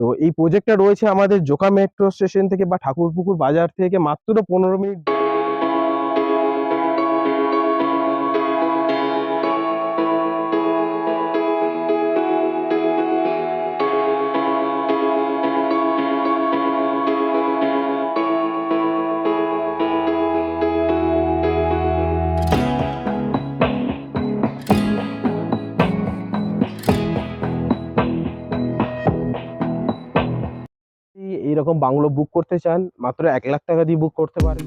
তো এই প্রজেক্টটা রয়েছে আমাদের জোকা মেট্রো স্টেশন থেকে বা ঠাকুরপুকুর বাজার থেকে মাত্র পনেরো মিনিট এইরকম বাংলো বুক করতে চান মাত্র এক লাখ টাকা দিয়ে বুক করতে পারেন।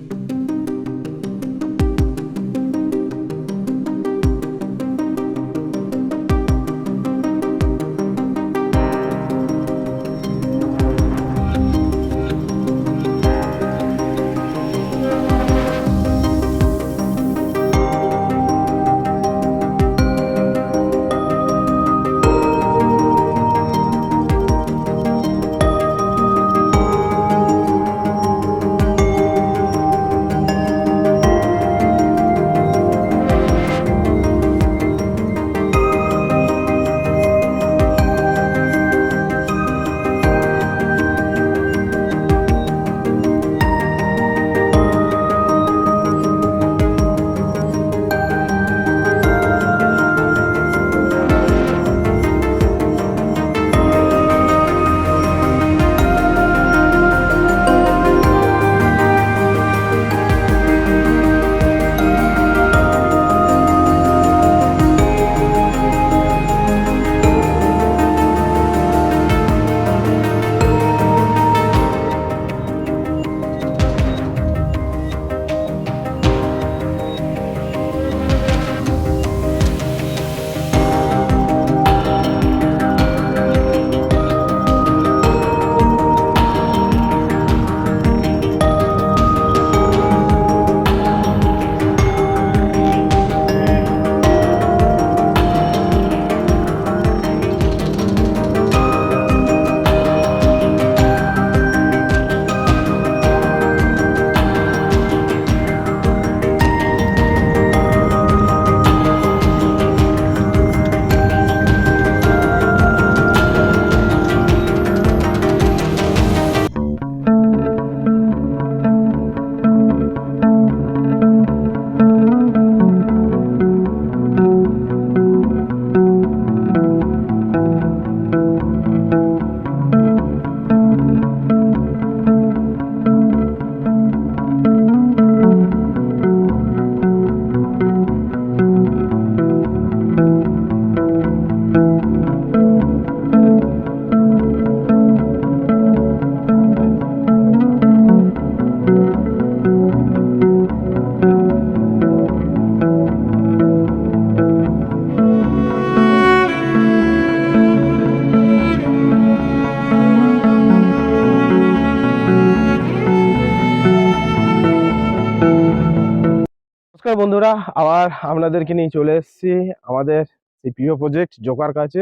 বন্ধুরা, আবার আপনাদেরকে নিয়ে চলে এসেছি আমাদের সেই প্রিয় প্রজেক্ট জোকার কাছে,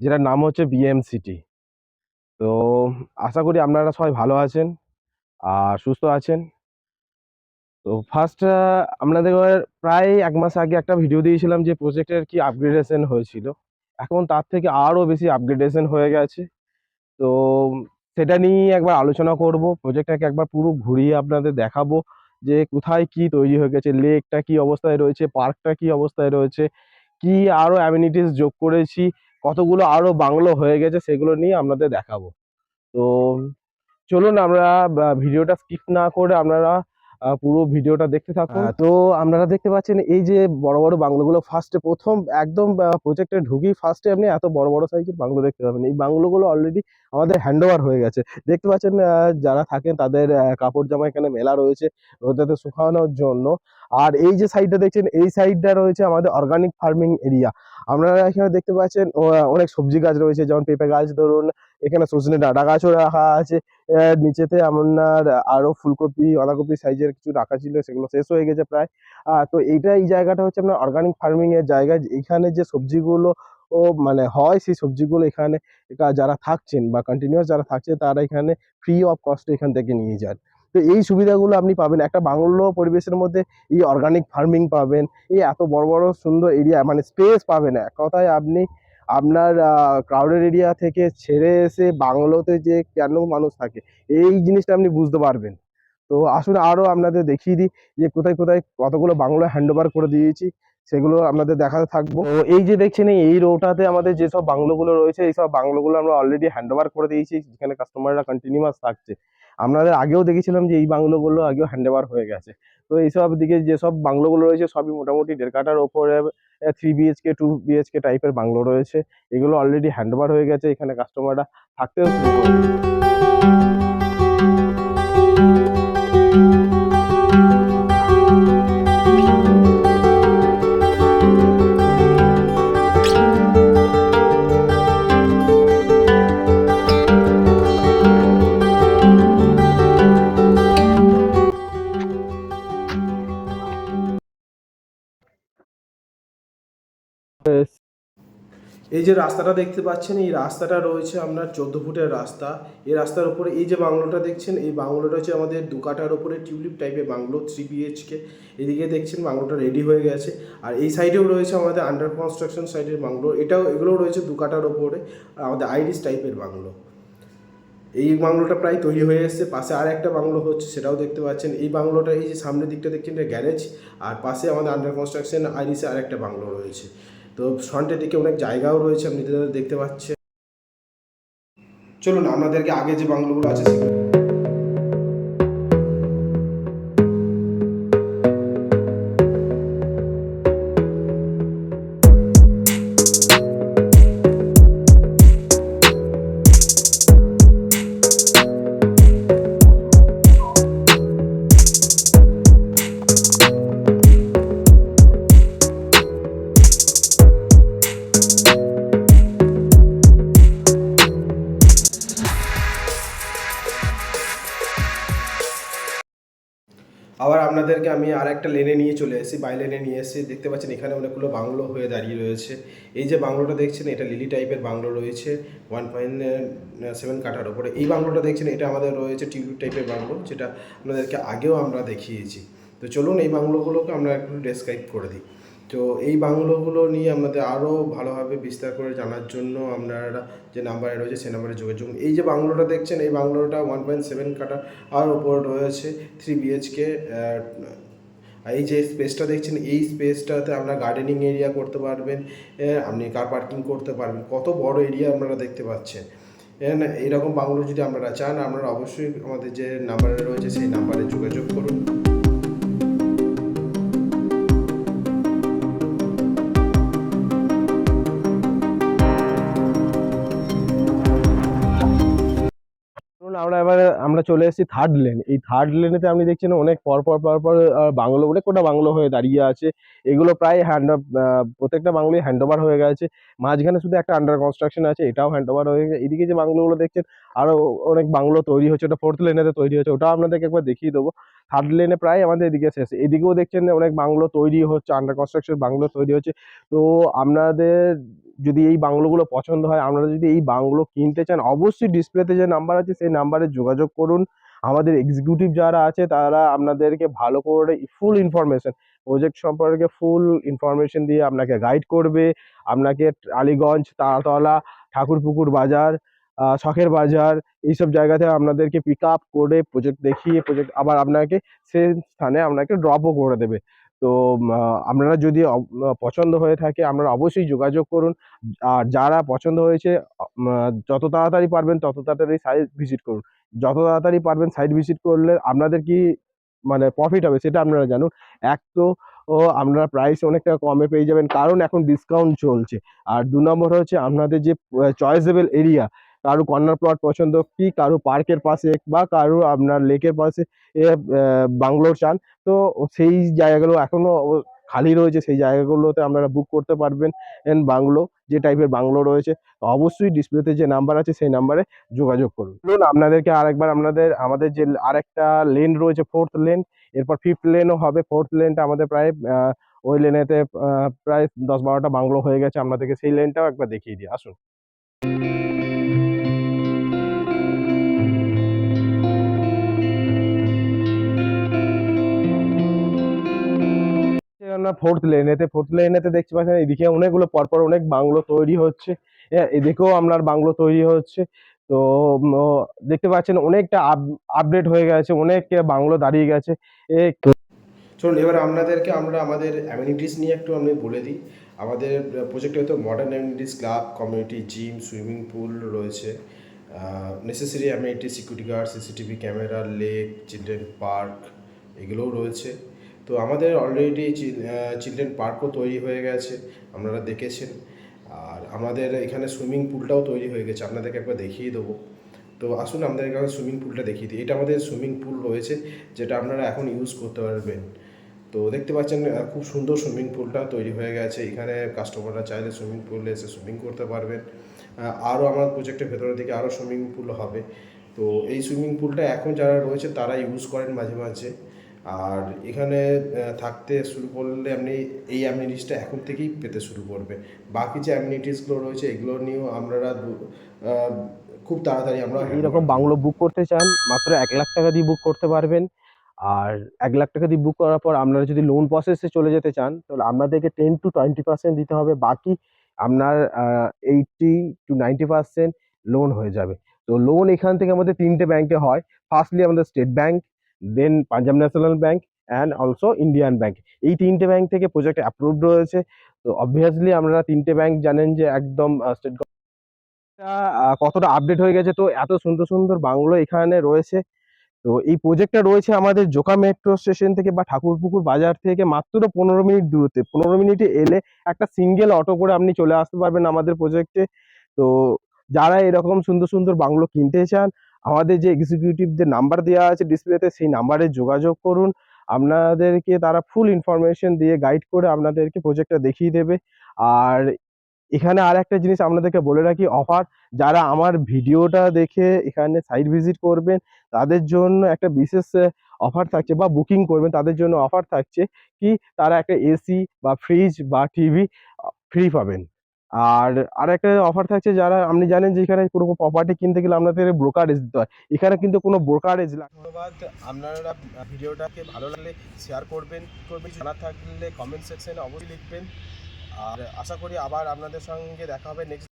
যেটার নাম হচ্ছে বিএম সিটি তো আশা করি আপনারা সবাই ভালো আছেন আর সুস্থ আছেন। তো ফার্স্ট আপনাদের প্রায় এক মাস আগে একটা ভিডিও দিয়েছিলাম যে প্রজেক্টের কি আপগ্রেডেশন হয়েছিল। এখন তার থেকে আরও বেশি আপগ্রেডেশন হয়ে গেছে। তো সেটা নিয়ে একবার আলোচনা করব প্রজেক্টটাকে একবার পুরো ঘুরিয়ে আপনাদের দেখাবো। যে কোথায় কি তৈরি হয়ে গেছে, লেকটা কি অবস্থায় রয়েছে, পার্কটা কি অবস্থায় রয়েছে, কি আরও অ্যামিনিটিস যোগ করেছি, কতগুলো আরও বাংলো হয়ে গেছে সেগুলো নিয়ে আপনাদের দেখাবো। তো চলুন আমরা ভিডিওটা স্কিপ না করে আপনারা পুরো ভিডিওটা দেখতে থাকুন। তো আপনারা দেখতে পাচ্ছেন এই যে বড় বড় বাংলোগুলো ফার্স্টে প্রথম একদম প্রজেক্টে ঢুকি ফার্স্টে আপনি এত বড় বড় সাইজের বাংলো দেখতে পাবেন। এই বাংলোগুলো অলরেডি আমাদের হ্যান্ড ওভার হয়ে গেছে। দেখতে পাচ্ছেন যারা থাকেন তাদের কাপড় জামা এখানে মেলা রয়েছে রোদেতে শুকানোর জন্য। আর এই যে সাইডটা দেখছেন, এই সাইডটা রয়েছে আমাদের অর্গানিক ফার্মিং এরিয়া আপনারা এখানে দেখতে পাচ্ছেন অনেক সবজি গাছ রয়েছে, যেমন পেঁপে গাছ ধরুন, এখানে সজনে ডাঁটা গাছও রাখা আছে নিচেতে আপনার আরও ফুলকপি, বাঁধাকপি সাইজের কিছু রাখা ছিল, সেগুলো শেষ হয়ে গেছে প্রায়। তো এইটা এই জায়গাটা হচ্ছে আপনার অর্গানিক ফার্মিং এর জায়গা, এখানে যে সবজিগুলো, ও মানে হয়, সেই সবজিগুলো এখানে যারা থাকছেন বা কন্টিনিউয়াস যারা থাকছে, তারা এখানে ফ্রি অফ কস্টে এখান থেকে নিয়ে যান। তো এই সুবিধাগুলো আপনি পাবেন। একটা বাংলো পরিবেশের মধ্যে এই অর্গানিক ফার্মিং পাবেন। এই এত বড় বড়, সুন্দর এরিয়া মানে স্পেস পাবেন এক কথায় আপনি আপনার ক্রাউডেড এরিয়া থেকে ছেড়ে এসে বাংলোতে যে কেন মানুষ থাকে, এই জিনিসটা আপনি বুঝতে পারবেন। তো আসুন আরও আপনাদের দেখিয়ে দিই যে কোথায় কোথায় কতগুলো বাংলো হ্যান্ড ওভার করে দিয়েছি, সেগুলো আপনাদের দেখাতে থাকব। তো এই যে দেখছেন, এই রোটাতে আমাদের যেসব বাংলোগুলো রয়েছে এই সব বাংলোগুলো আমরা অলরেডি হ্যান্ড ওভার করে দিয়েছি, যেখানে কাস্টমাররা কন্টিনিউয়াস থাকছে। আপনাদের আগেও দেখেছিলাম যে এই বাংলোগুলো আগেও হ্যান্ডওভার হয়ে গেছে। তো এইসব দিকে যেসব বাংলোগুলো রয়েছে, সবই মোটামুটি দেড় কাটার ওপরে থ্রি বিএচকে টু বিএচকে টাইপের বাংলো রয়েছে। এগুলো অলরেডি হ্যান্ডওভার হয়ে গেছে, এখানে কাস্টমাররা থাকতেও এই যে রাস্তাটা দেখতে পাচ্ছেন, এই রাস্তাটা রয়েছে আপনার চোদ্দ ফুটের রাস্তা। এই রাস্তার উপরে এই যে বাংলোটা দেখছেন, এই বাংলোটা হচ্ছে আমাদের দু কাঠার উপরে টিউলিপ টাইপের বাংলো থ্রি বিএইচকে এদিকে দেখছেন বাংলোটা রেডি হয়ে গেছে। আর এই সাইডেও রয়েছে আমাদের আন্ডার কনস্ট্রাকশন সাইডের বাংলো। এটাও, এগুলোও রয়েছে দু কাঠার ওপরে আর আমাদের আইরিশ টাইপের বাংলো। এই বাংলোটা প্রায় তৈরি হয়ে এসেছে। পাশে আর একটা বাংলো হচ্ছে, সেটাও দেখতে পাচ্ছেন। এই বাংলোটা, এই যে সামনের দিকটা দেখছেন, এটা গ্যারেজ আর পাশে আমাদের আন্ডার কনস্ট্রাকশন আইরিশে আর একটা বাংলো রয়েছে। তো ফ্রন্টের দিকে অনেক জায়গাও রয়েছে, আপনি দেখতে পাচ্ছেন। চলুন আমাদেরকে আগে যে বাংলোগুলো আছে সেগুলো আবার আপনাদেরকে আমি আর একটা লেনে নিয়ে চলে এসেছি, বাই লেনে নিয়ে এসেছি। দেখতে পাচ্ছেন এখানে অনেকগুলো বাংলো হয়ে দাঁড়িয়ে রয়েছে। এই যে বাংলোটা দেখছেন, এটা লিলি টাইপের বাংলো রয়েছে ওয়ান পয়েন্ট সেভেন কাটার ওপরে এই বাংলোটা দেখছেন, এটা আমাদের রয়েছে টিউলিপ টাইপের বাংলো, যেটা আপনাদেরকে আগেও আমরা দেখিয়েছি। তো চলুন এই বাংলোগুলোকে আমরা একটু ডেসক্রাইব করে দিই। তো এই বাংলোগুলো নিয়ে আমাদের আরও ভালোভাবে বিস্তার করে জানার জন্য আপনারা যে নাম্বারে রয়েছে সেই নাম্বারে যোগাযোগ এই যে বাংলোটা দেখছেন, এই বাংলোটা ওয়ান পয়েন্ট সেভেন কাটা আর ওপর রয়েছে থ্রি বিএইচকে এই যে স্পেসটা দেখছেন, এই স্পেসটাতে আপনারা গার্ডেনিং এরিয়া করতে পারবেন আপনি কার পার্কিং করতে পারবেন, কত বড় এরিয়া আপনারা দেখতে পাচ্ছেন। এন এইরকম বাংলো যদি আপনারা চান, আপনারা অবশ্যই আমাদের যে নাম্বারে রয়েছে সেই নাম্বারে যোগাযোগ করুন। আমরা চলে এসেছি থার্ড লেন এই থার্ড লেনেতে আপনি দেখছেন অনেক পরপর পরপর পর পর বাংলো অনেক কটা বাংলো হয়ে দাঁড়িয়ে আছে। এগুলো প্রায় হ্যান্ড প্রত্যেকটা বাংলোই হ্যান্ড ওভার হয়ে গেছে। মাঝখানে শুধু একটা আন্ডার কনস্ট্রাকশন আছে, এটাও হ্যান্ড ওভার হয়ে গেছে। এদিকে যে বাংলোগুলো দেখছেন আরও অনেক বাংলো তৈরি হচ্ছে, ওটা ফোর্থ লেনেতে তৈরি হচ্ছে, ওটাও আপনাদেরকে একবার দেখিয়ে দেবো। থার্ড লেনে প্রায় আমাদের এদিকে শেষ এদিকেও দেখছেন অনেক বাংলো তৈরি হচ্ছে আন্ডার কনস্ট্রাকশন বাংলো তৈরি হচ্ছে। তো আপনাদের যদি এই বাংলোগুলো পছন্দ হয়, আপনারা যদি এই বাংলো কিনতে চান, অবশ্যই ডিসপ্লেতে যে নাম্বার আছে, সেই নাম্বারে যোগাযোগ করুন। আমাদের এক্সিকিউটিভ যারা আছে, তারা আপনাদেরকে ভালো করে ফুল ইনফরমেশন প্রজেক্ট সম্পর্কে ফুল ইনফরমেশন দিয়ে আপনাকে গাইড করবে। আপনাকে আলিগঞ্জ তারাতলা ঠাকুরপুকুর বাজার শখের বাজার, এইসব জায়গাতে আপনাদেরকে পিক আপ করে প্রজেক্ট দেখিয়ে প্রজেক্ট আবার আপনাকে সেই স্থানে আপনাকে ড্রপও করে দেবে। তো আপনারা যদি পছন্দ হয়ে থাকে আপনারা অবশ্যই যোগাযোগ করুন। আর যারা পছন্দ হয়েছে যত তাড়াতাড়ি পারবেন তত তাড়াতাড়ি সাইট ভিজিট করুন। যত তাড়াতাড়ি পারবেন সাইট ভিজিট করলে আপনাদের কি মানে প্রফিট হবে সেটা আপনারা জানুন। এক তো, ও, আপনারা প্রাইস অনেকটা কমে পেয়ে যাবেন। কারণ এখন ডিসকাউন্ট চলছে। আর দু নম্বর হচ্ছে আপনাদের যে চয়েসেবল এরিয়া কারও কর্নার প্লট পছন্দ, কি কারও পার্কের পাশে বা কারও আপনার লেকের পাশে বাংলোর চান, তো সেই জায়গাগুলো এখনও খালি রয়েছে, সেই জায়গাগুলোতে আপনারা বুক করতে পারবেন বাংলো, যে টাইপের বাংলো রয়েছে, অবশ্যই ডিসপ্লেতে যে নাম্বার আছে সেই নাম্বারে যোগাযোগ করুন। ধরুন আপনাদেরকে আরেকবার আপনাদের আমাদের যে আরেকটা লেন রয়েছে ফোর্থ লেন এরপর ফিফথ লেনও হবে ফোর্থ লেনটা আমাদের প্রায় ওই লেনেতে প্রায় দশ বারোটা বাংলো হয়ে গেছে, আপনাদেরকে সেই লেনটাও একবার দেখিয়ে দিই আসুন। আপনার ফোর্থ লেনেতে ফোর্থ লেনেতে দেখতে পাচ্ছেন এদিকে অনেকগুলো পরপর অনেক বাংলো তৈরি হচ্ছে। হ্যাঁ, এদিকেও আপনার বাংলো তৈরি হচ্ছে। তো দেখতে পাচ্ছেন অনেকটা আপডেট হয়ে গেছে অনেক বাংলো দাঁড়িয়ে গেছে। চলুন এবার আপনাদেরকে আমরা আমাদের অ্যামিনিটিস নিয়ে একটু আমি বলে দিই। আমাদের প্রজেক্টে হয়তো modern amenities club community gym swimming pool রয়েছে। Necessary amenities security guard CCTV camera lake children park এগুলোও রয়েছে। তো আমাদের অলরেডি চিলড্রেন পার্কও তৈরি হয়ে গেছে, আপনারা দেখেছেন। আর আমাদের এখানে সুইমিং পুলটাও তৈরি হয়ে গেছে, আপনাদেরকে একবার দেখিয়ে দেবো। তো আসুন আমাদের এখানে সুইমিং পুলটা দেখিয়ে দিই। এটা আমাদের সুইমিং পুল রয়েছে, যেটা আপনারা এখন ইউজ করতে পারবেন। তো দেখতে পাচ্ছেন খুব সুন্দর সুইমিং পুলটা তৈরি হয়ে গেছে। এখানে কাস্টমাররা চাইলে সুইমিং পুলে এসে সুইমিং করতে পারবেন। আরও আমার প্রজেক্টের ভেতরের দিকে আরও সুইমিং পুল হবে। তো এই সুইমিং পুলটা এখন যারা রয়েছে, তারা ইউজ করেন মাঝে মাঝে। আর এখানে থাকতে শুরু করলে আপনি এই অ্যামিনিটিসটা এখন থেকেই পেতে শুরু করবে। বাকি যে অ্যামিনিটিসগুলো রয়েছে এগুলো নিয়েও আপনারা খুব তাড়াতাড়ি আমরা এইরকম বাংলো বুক করতে চান মাত্র এক লাখ টাকা দিয়ে বুক করতে পারবেন। আর এক লাখ টাকা দিয়ে বুক করার পর আপনারা যদি লোন প্রসেসে চলে যেতে চান তাহলে আপনাদেরকে টেন টু টোয়েন্টি পার্সেন্ট দিতে হবে। বাকি আপনার eighty to ninety percent loan হয়ে যাবে। তো লোন এখান থেকে আমাদের তিনটে ব্যাংকে হয়। ফার্স্টলি আমাদের State Bank then Punjab National Bank and also Indian Bank এই তিনটে ব্যাংক থেকে প্রজেক্ট অ্যাপ্রুভড রয়েছে। তো অবভিয়াসলি আপনারা তিনটে ব্যাংক জানেন যে একদম স্টেট কতটা আপডেট হয়ে গেছে। তো এত সুন্দর সুন্দর বাংলো এখানে রয়েছে। তো এই প্রজেক্টটা রয়েছে আমাদের জোকা মেট্রো স্টেশন থেকে বা ঠাকুরপুকুর বাজার থেকে মাত্র পনেরো মিনিট দূরত্বে। পনেরো মিনিটে এলে একটা সিঙ্গেল অটো করে আপনি চলে আসতে পারবেন আমাদের প্রজেক্টে তো যারা এরকম সুন্দর সুন্দর বাংলো কিনতে চান আমাদের যে এক্সিকিউটিভদের নাম্বার দেওয়া আছে ডিসপ্লেতে সেই নাম্বারে যোগাযোগ করুন। আপনাদেরকে তারা ফুল ইনফরমেশন দিয়ে গাইড করে আপনাদেরকে প্রজেক্টটা দেখিয়ে দেবে। আর এখানে আর একটা জিনিস আপনাদেরকে বলে রাখি অফার যারা আমার ভিডিওটা দেখে এখানে সাইট ভিজিট করবেন, তাদের জন্য একটা বিশেষ অফার থাকছে বা বুকিং করবেন, তাদের জন্য অফার থাকছে কি তারা একটা এসি বা ফ্রিজ বা টিভি ফ্রি পাবেন। আর আর একটা অফার থাকছে যারা, আপনি জানেন যে এখানে কোনো প্রপার্টি কিনতে গেলে আপনাদের ব্রোকারেজ দিতে হয়। এখানে কিন্তু কোনো ব্রোকারেজ লাগে ধন্যবাদ। আপনারা ভিডিওটাকে ভালো লাগলে শেয়ার করবেন। করবেন জানা থাকলে কমেন্ট সেকশনে অবশ্যই লিখবেন। আর আশা করি আবার আপনাদের সঙ্গে দেখা হবে নেক্সট